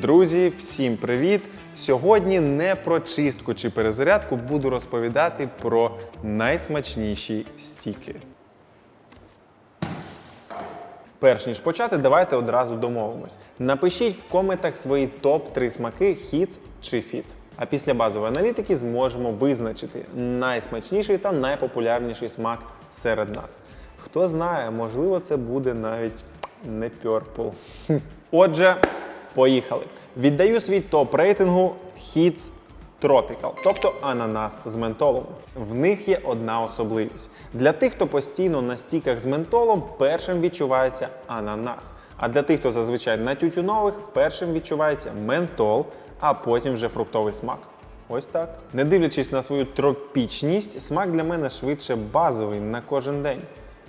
Друзі, всім привіт! Сьогодні не про чистку чи перезарядку буду розповідати про найсмачніші стіки. Перш ніж почати, давайте одразу домовимось. Напишіть в коментах свої топ-3 смаки Hits чи Fit. А після базової аналітики зможемо визначити найсмачніший та найпопулярніший смак серед нас. Хто знає, можливо, це буде навіть не Purple. Отже, поїхали. Віддаю свій топ рейтингу Hits Tropical, тобто ананас з ментолом. В них є одна особливість. Для тих, хто постійно на стіках з ментолом, першим відчувається ананас. А для тих, хто зазвичай на тютюнових, першим відчувається ментол, а потім вже фруктовий смак. Ось так. Не дивлячись на свою тропічність, смак для мене швидше базовий на кожен день.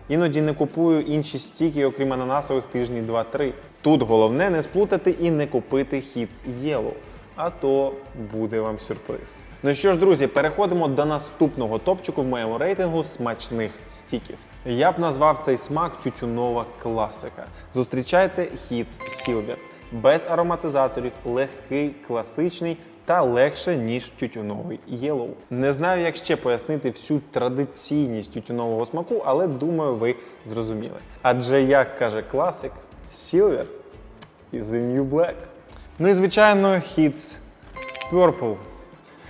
Іноді не купую інші стіки, окрім ананасових тижні 2-3. Тут головне не сплутати і не купити Hits Yellow, а то буде вам сюрприз. Ну що ж, друзі, переходимо до наступного топчику в моєму рейтингу смачних стіків. Я б назвав цей смак тютюнова класика. Зустрічайте Hits Silver. Без ароматизаторів, легкий, класичний та легше, ніж тютюновий Yellow. Не знаю, як ще пояснити всю традиційність тютюнового смаку, але думаю, ви зрозуміли. Адже, як каже класик, Silver is the new black. Ну і звичайно, Hits Purple.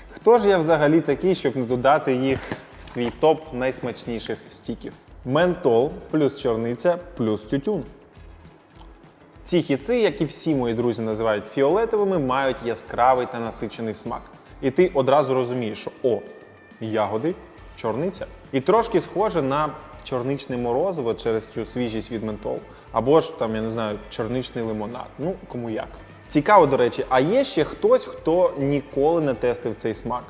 Хто ж я взагалі такий, щоб не додати їх в свій топ найсмачніших стіків? Ментол плюс чорниця плюс тютюн. Ці хіци, як і всі мої друзі називають фіолетовими, мають яскравий та насичений смак. І ти одразу розумієш, що о, ягоди, чорниця. І трошки схоже на чорничне морозиво через цю свіжість від ментолу. Або ж там, я не знаю, чорничний лимонад. Ну, кому як. Цікаво, до речі, а є ще хтось, хто ніколи не тестив цей смак.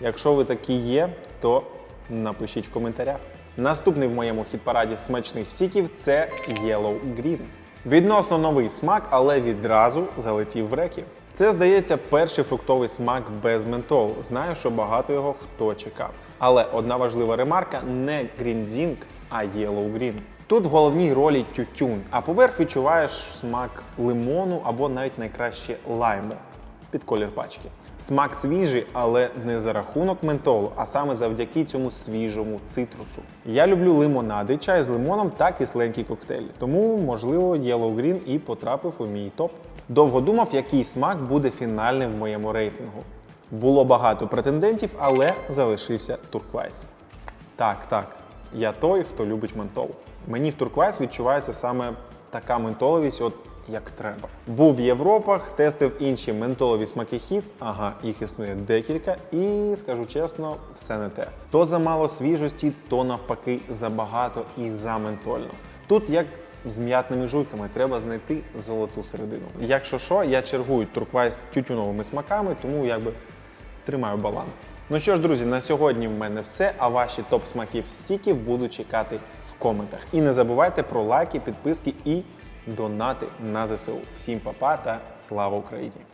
Якщо ви такі є, то напишіть в коментарях. Наступний в моєму хіт-параді смачних стіків це Yellow Green. Відносно новий смак, але відразу залетів в реки. Це, здається, перший фруктовий смак без ментолу. Знаю, що багато його хто чекав. Але одна важлива ремарка: не гріндзінг, а Yellow Green. Тут в головній ролі тютюн, а поверх відчуваєш смак лимону або навіть найкраще лайму під колір пачки. Смак свіжий, але не за рахунок ментолу, а саме завдяки цьому свіжому цитрусу. Я люблю лимонади, чай з лимоном та кисленькі коктейлі. Тому, можливо, Yellow Green і потрапив у мій топ. Довго думав, який смак буде фінальним в моєму рейтингу. Було багато претендентів, але залишився турквайс. Так, так, я той, хто любить ментол. Мені в турквайс відчувається саме така ментоловість, от як треба. Був в Європах, тестив інші ментолові смаки хіц. Ага, їх існує декілька, і скажу чесно, все не те. То замало свіжості, то навпаки забагато і заментольно. Тут як з м'ятними жуйками треба знайти золоту середину. Якщо що, я чергую турквайс з тютюновими смаками, тому якби тримаю баланс. Ну що ж, друзі, на сьогодні в мене все. А ваші топ смаків стіків буду чекати в коментах. І не забувайте про лайки, підписки і донати на ЗСУ. Всім па-па та слава Україні!